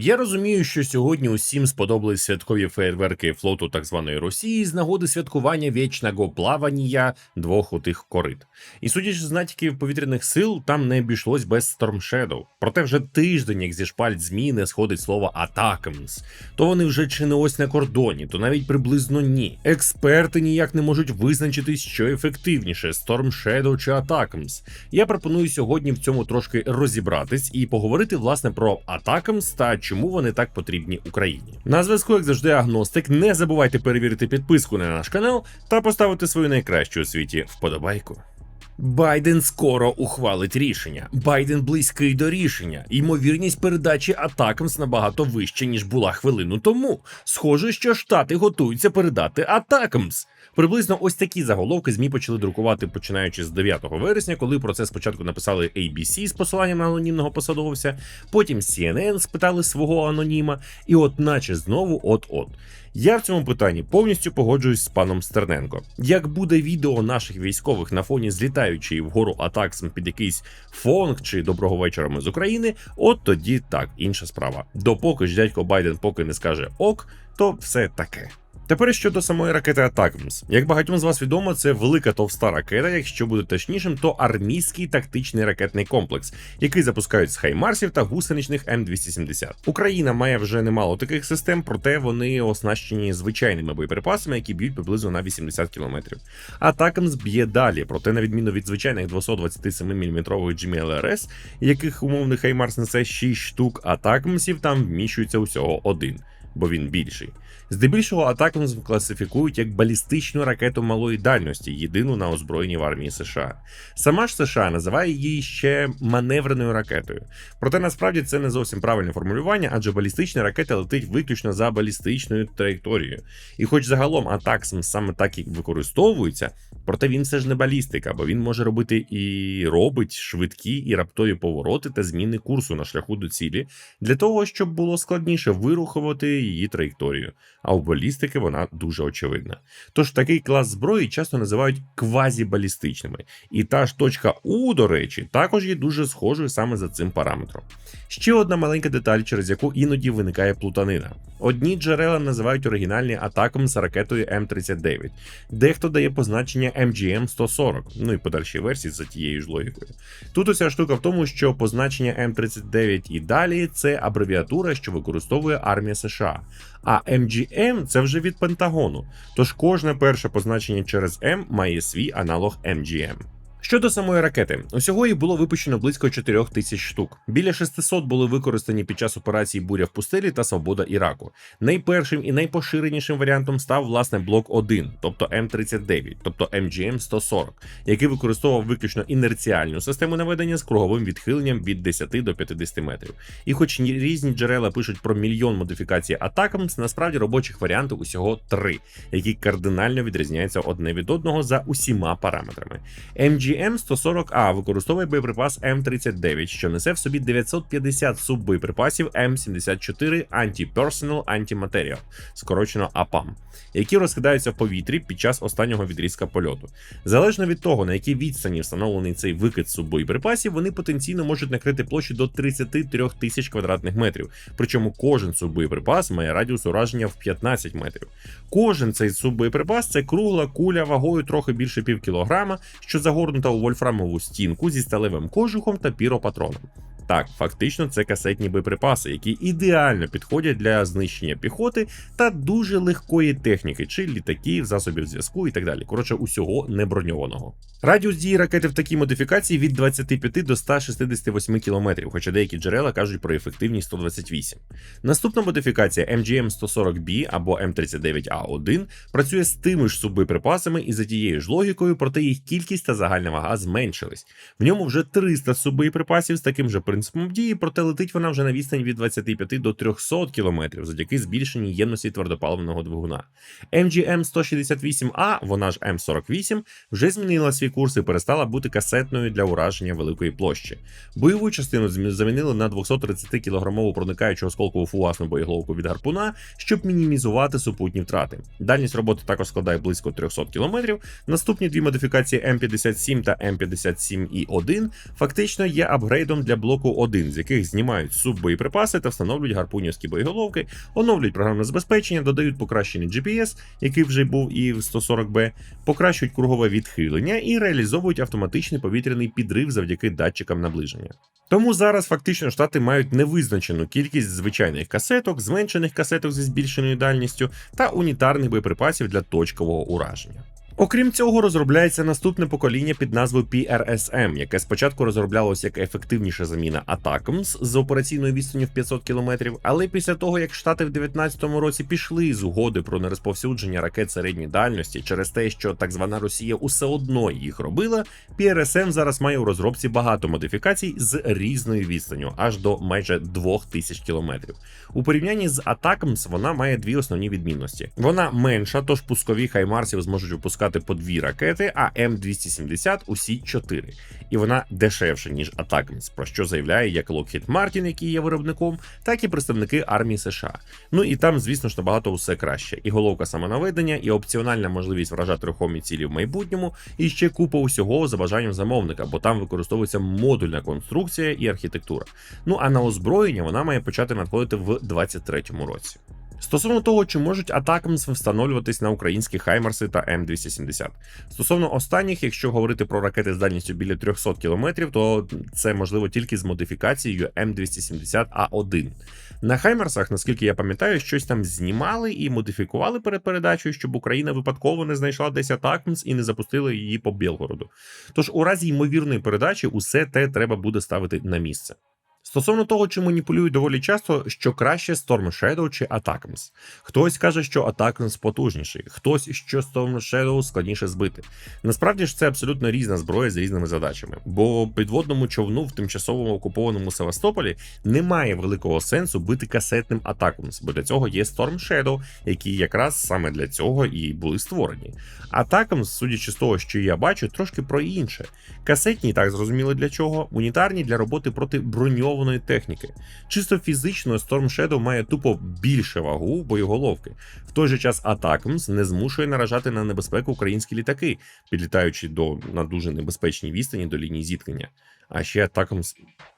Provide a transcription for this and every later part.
Я розумію, що сьогодні усім сподобались святкові фейерверки флоту так званої Росії з нагоди святкування вічного плавання двох отих корит. І судячи з натяків повітряних сил, там не обійшлось без Storm Shadow. Проте вже тиждень, як зі шпальт ЗМІ не сходить слово Атакамс. То вони вже чи не ось на кордоні, то навіть приблизно ні. Експерти ніяк не можуть визначитись, що ефективніше Storm Shadow чи Атакамс. Я пропоную сьогодні в цьому трошки розібратись і поговорити власне про Атакамс та чому вони так потрібні Україні. На зв'язку, як завжди, агностик. Не забувайте перевірити підписку на наш канал та поставити свою найкращу у світі вподобайку. Байден скоро ухвалить рішення. Байден близький до рішення. Ймовірність передачі Атакамс набагато вища, ніж була хвилину тому. Схоже, що штати готуються передати Атакамс. Приблизно ось такі заголовки ЗМІ почали друкувати починаючи з 9 вересня, коли про це спочатку написали ABC з посиланням на анонімного посадовця, потім CNN спитали свого аноніма, і от наче знову от-от. Я в цьому питанні повністю погоджуюсь з паном Стерненко. Як буде відео наших військових на фоні злітаючої вгору атаксом під якийсь фонг чи доброго вечора ми з України, от тоді так, інша справа. Допоки ж дядько Байден поки не скаже ок, то все таке. Тепер щодо самої ракети Атакмс. Як багатьом з вас відомо, це велика товста ракета, якщо буде точнішим, то армійський тактичний ракетний комплекс, який запускають з Хаймарсів та гусеничних М270. Україна має вже немало таких систем, проте вони оснащені звичайними боєприпасами, які б'ють приблизно на 80 км. Атакмс б'є далі, проте на відміну від звичайних 227 мм GMLRS, яких умовний Хаймарс несе 6 штук, атакмсів там вміщується усього один, бо він більший. Здебільшого Атакамс класифікують як балістичну ракету малої дальності, єдину на озброєнні в армії США. Сама ж США називає її ще маневреною ракетою. Проте насправді це не зовсім правильне формулювання, адже балістична ракета летить виключно за балістичною траєкторією. І хоч загалом Атаксм саме так і використовується, проте він все ж не балістика, бо він може робити і робить швидкі і раптові повороти та зміни курсу на шляху до цілі для того, щоб було складніше вирухувати її траєкторію а у балістики вона дуже очевидна. Тож такий клас зброї часто називають квазібалістичними. І та ж точка У, до речі, також є дуже схожою саме за цим параметром. Ще одна маленька деталь, через яку іноді виникає плутанина. Одні джерела називають оригінальні атаком з ракетою М39, дехто дає позначення MGM 140, ну і подальші версії за тією ж логікою. Тут уся штука в тому, що позначення М39 і далі це абревіатура, що використовує армія США. А MGM це вже від Пентагону. Тож кожне перше позначення через М має свій аналог MGM. Щодо самої ракети, усього їх було випущено близько 4 тисяч штук. Біля 600 були використані під час операції Буря в пустелі та Свобода Іраку. Найпершим і найпоширенішим варіантом став власне блок 1, тобто М39, тобто MGM 140, який використовував виключно інерціальну систему наведення з круговим відхиленням від 10 до 50 метрів. І, хоч різні джерела пишуть про мільйон модифікацій Атакамс, насправді робочих варіантів усього три, які кардинально відрізняються одне від одного за усіма параметрами. MGM MGM-140А використовує боєприпас М39, що несе в собі 950 суббоєприпасів М74 Anti-Personal Anti-Material, скорочено АПАМ, які розкидаються в повітрі під час останнього відрізка польоту. Залежно від того, на якій відстані встановлений цей викид суббоєприпасів, вони потенційно можуть накрити площу до 33 тисяч квадратних метрів. Причому кожен суббоєприпас має радіус ураження в 15 метрів. Кожен цей суббоєприпас це кругла куля вагою трохи більше пів кілограма, що загорнута у вольфрамову стінку зі сталевим кожухом та піропатроном. Так, фактично, це касетні боєприпаси, які ідеально підходять для знищення піхоти та дуже легкої техніки, чи літаків, засобів зв'язку і так далі. Коротше, усього не броньованого. Радіус дії ракети в такій модифікації від 25 до 168 км, хоча деякі джерела кажуть про ефективність 128. Наступна модифікація MGM 140B або М39А1 працює з тими ж суббоєприпасами і за тією ж логікою, проте їх кількість та загальна вага зменшились. В ньому вже 300 суббоєприпасів з таким же принципом дії, проте летить вона вже на відстань від 25 до 300 км завдяки збільшеній ємності твердопаливного двигуна. MGM 168A, вона ж М48, вже змінила свій курс і перестала бути касетною для ураження великої площі. Бойову частину замінили на 230 кілограмову проникаючу осколкову фугасну боєголовку від гарпуна, щоб мінімізувати супутні втрати. Дальність роботи також складає близько 300 км. Наступні дві модифікації М57 та М57І1 фактично є апгрейдом для блоку напрямку один, з яких знімають суббоєприпаси та встановлюють гарпунівські боєголовки, оновлюють програмне забезпечення, додають покращений GPS, який вже був і в 140Б, покращують кругове відхилення і реалізовують автоматичний повітряний підрив завдяки датчикам наближення. Тому зараз фактично штати мають невизначену кількість звичайних касеток, зменшених касеток зі збільшеною дальністю та унітарних боєприпасів для точкового ураження. Окрім цього, розробляється наступне покоління під назвою PRSM, яке спочатку розроблялось як ефективніша заміна ATACMS з операційною відстанню в 500 км, але після того, як Штати в 2019 році пішли з угоди про нерозповсюдження ракет середньої дальності через те, що так звана Росія усе одно їх робила, PRSM зараз має у розробці багато модифікацій з різною відстанню, аж до майже 2000 км. У порівнянні з ATACMS вона має дві основні відмінності: вона менша, тож пускові хаймарсів зможуть випускати по дві ракети, а М270 усі чотири. І вона дешевша, ніж ATACMS, про що заявляє як Lockheed Martin, який є виробником, так і представники армії США. Ну і там, звісно ж, набагато усе краще. І головка самонаведення, і опціональна можливість вражати рухомі цілі в майбутньому, і ще купа усього за бажанням замовника, бо там використовується модульна конструкція і архітектура. Ну а на озброєння вона має почати надходити в 2023 році. Стосовно того, чи можуть атакамс встановлюватись на українські Хаймарси та М270. Стосовно останніх, якщо говорити про ракети з дальністю біля 300 км, то це можливо тільки з модифікацією М270А1. На Хаймарсах, наскільки я пам'ятаю, щось там знімали і модифікували перед передачею, щоб Україна випадково не знайшла десь атакамс і не запустила її по Білгороду. Тож у разі ймовірної передачі усе те треба буде ставити на місце. Стосовно того, чи маніпулюють доволі часто, що краще Storm Shadow чи Attackams. Хтось каже, що Attackams потужніший, хтось, що Storm Shadow складніше збити. Насправді ж це абсолютно різна зброя з різними задачами, бо підводному човну в тимчасово окупованому Севастополі немає великого сенсу бити касетним Attackams, бо для цього є Storm Shadow, які якраз саме для цього і були створені. Attackams, судячи з того, що я бачу, трошки про інше. Касетні так зрозуміли для чого, унітарні для роботи проти броньованої техніки. Чисто фізично Storm Shadow має тупо більше вагу боєголовки. В той же час Attackams не змушує наражати на небезпеку українські літаки, підлітаючи до на дуже небезпечній відстані до лінії зіткнення. А ще Attackams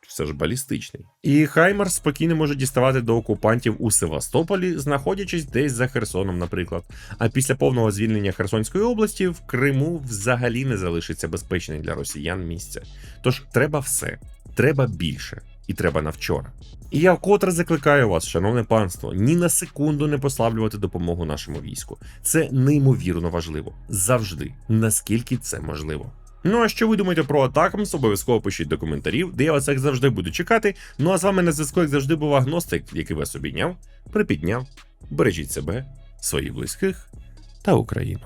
все ж балістичний. І Хаймарс спокійно може діставати до окупантів у Севастополі, знаходячись десь за Херсоном, наприклад. А після повного звільнення Херсонської області в Криму взагалі не залишиться безпечним для росіян місця. Тож треба все, треба більше, і треба на вчора. І я вкотре закликаю вас, шановне панство, ні на секунду не послаблювати допомогу нашому війську. Це неймовірно важливо завжди, наскільки це можливо. Ну а що ви думаєте про Атакамс, обов'язково пишіть до коментарів, де я вас як завжди буду чекати. Ну а з вами на зв'язку, як завжди, був агностик, який вас обійняв, припідняв. Бережіть себе, своїх близьких та Україну.